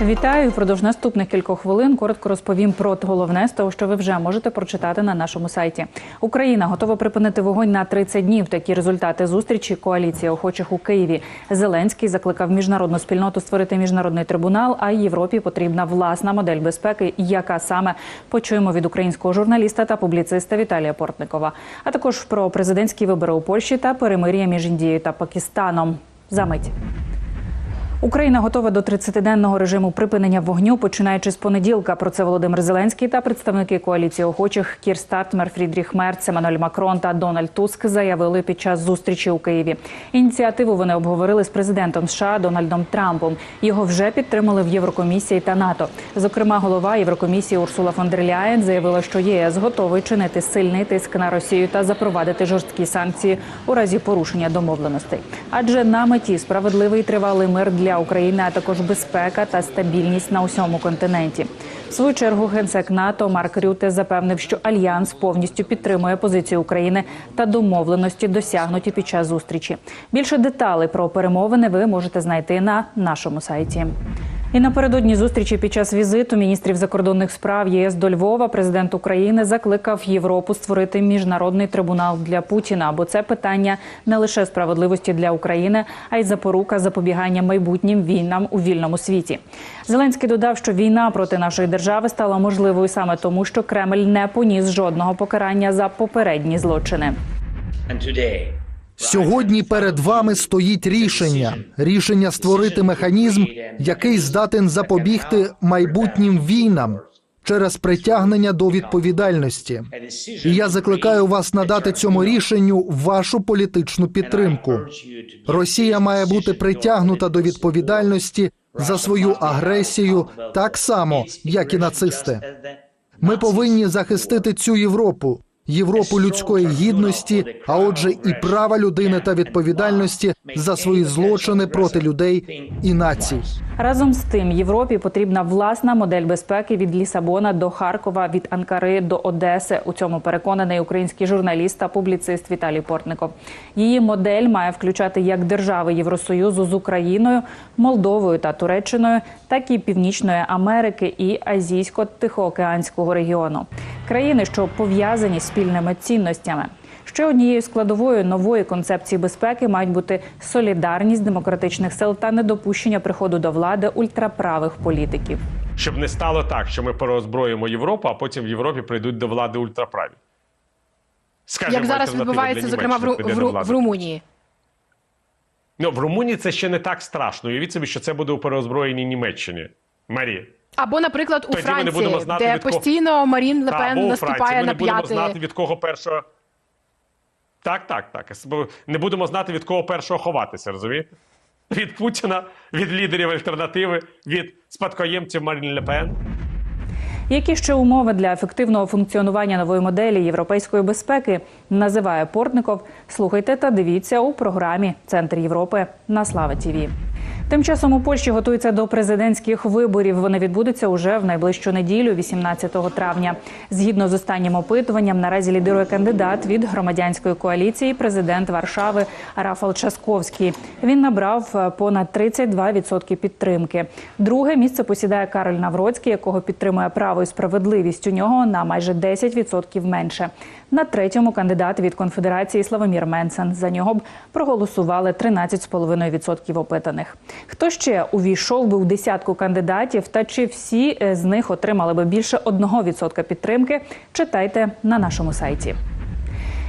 Вітаю. Впродовж наступних кількох хвилин коротко розповім про головне з того, що ви вже можете прочитати на нашому сайті. Україна готова припинити вогонь на 30 днів. Такі результати зустрічі коаліції охочих у Києві. Зеленський закликав міжнародну спільноту створити міжнародний трибунал. А Європі потрібна власна модель безпеки, яка саме почуємо від українського журналіста та публіциста Віталія Портникова. А також про президентські вибори у Польщі та перемир'я між Індією та Пакистаном. Замить. Україна готова до 30-денного режиму припинення вогню, починаючи з понеділка. Про це Володимир Зеленський та представники коаліції охочих Кір Стартмер, Фрідріх Мерц, Еммануель Макрон та Дональд Туск заявили під час зустрічі у Києві. Ініціативу вони обговорили з президентом США Дональдом Трампом. Його вже підтримали в Єврокомісії та НАТО. Зокрема, голова Єврокомісії Урсула фон дер Ляєн заявила, що ЄС готовий чинити сильний тиск на Росію та запровадити жорсткі санкції у разі порушення домовленостей. Адже на меті справедливий тривалий мир для України, а також безпека та стабільність на усьому континенті. В свою чергу генсек НАТО Марк Рюте запевнив, що альянс повністю підтримує позицію України та домовленості, досягнуті під час зустрічі. Більше деталей про перемовини ви можете знайти на нашому сайті. І напередодні зустрічі під час візиту міністрів закордонних справ ЄС до Львова президент України закликав Європу створити міжнародний трибунал для Путіна, бо це питання не лише справедливості для України, а й запорука запобігання майбутнім війнам у вільному світі. Зеленський додав, що війна проти нашої держави стала можливою саме тому, що Кремль не поніс жодного покарання за попередні злочини. And today, Сьогодні перед вами стоїть рішення рішення створити механізм, який здатен запобігти майбутнім війнам через притягнення до відповідальності. І я закликаю вас надати цьому рішенню вашу політичну підтримку. Росія має бути притягнута до відповідальності за свою агресію так само, як і нацисти. Ми повинні захистити цю Європу, Європу людської гідності, а отже, і права людини та відповідальності за свої злочини проти людей і націй. Разом з тим, Європі потрібна власна модель безпеки від Лісабона до Харкова, від Анкари до Одеси. У цьому переконаний український журналіст та публіцист Віталій Портников. Її модель має включати як держави Євросоюзу з Україною, Молдовою та Туреччиною, так і Північної Америки і Азійсько-Тихоокеанського регіону. Країни, що пов'язані спільними цінностями. Ще однією складовою нової концепції безпеки мають бути солідарність демократичних сил та недопущення приходу до влади ультраправих політиків. щоб не стало так, що ми переозброїмо Європу, а потім в Європі прийдуть до влади ультраправі. Скажімо, Як зараз відбувається, зокрема в, Ру- в, Ру- в Румунії. Ну, в Румунії це ще не так страшно. Уявіть собі, що це буде у переозброєній Німеччині. Марі. Або, наприклад, у Тоді ми не Франції, будемо знати, де від кого- постійно Марін Лепен або у наступає Ми на не будемо знати, від кого першого. Так, так, так. Не будемо знати, від кого першого ховатися, розумієте? Від Путіна, від лідерів альтернативи, від спадкоємців Марін Лепен. Які ще умови для ефективного функціонування нової моделі європейської безпеки називає Портников? Слухайте та дивіться у програмі Центр Європи на Слава Тіві. Тим часом у Польщі готуються до президентських виборів. Вони відбудуться уже в найближчу неділю, 18 травня. Згідно з останнім опитуванням, наразі лідирує кандидат від громадянської коаліції, президент Варшави Рафал Часковський. Він набрав е, понад 32% підтримки. Друге місце посідає Кароль Навроцький, якого підтримує право і справедливість. У нього на майже 10% менше. На третьому кандидат від конфедерації Славомір Менсен. За нього б проголосували 13,5% опитаних. Хто ще увійшов би у десятку кандидатів, та чи всі е, з них отримали би більше 1% підтримки? Читайте на нашому сайті.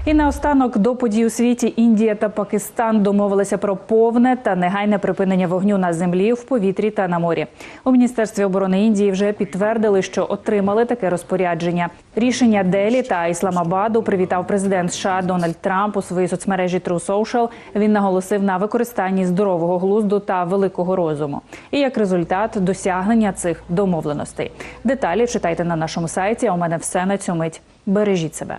І наостанок до подій у світі Індія та Пакистан домовилися про повне та негайне припинення вогню на землі, в повітрі та на морі. У міністерстві оборони Індії вже підтвердили, що отримали таке розпорядження. Рішення Делі та Ісламабаду привітав президент США Дональд Трамп у своїй соцмережі True Social. Він наголосив на використанні здорового глузду та великого розуму. І як результат досягнення цих домовленостей. Деталі читайте на нашому сайті. А у мене все на цю мить. Бережіть себе.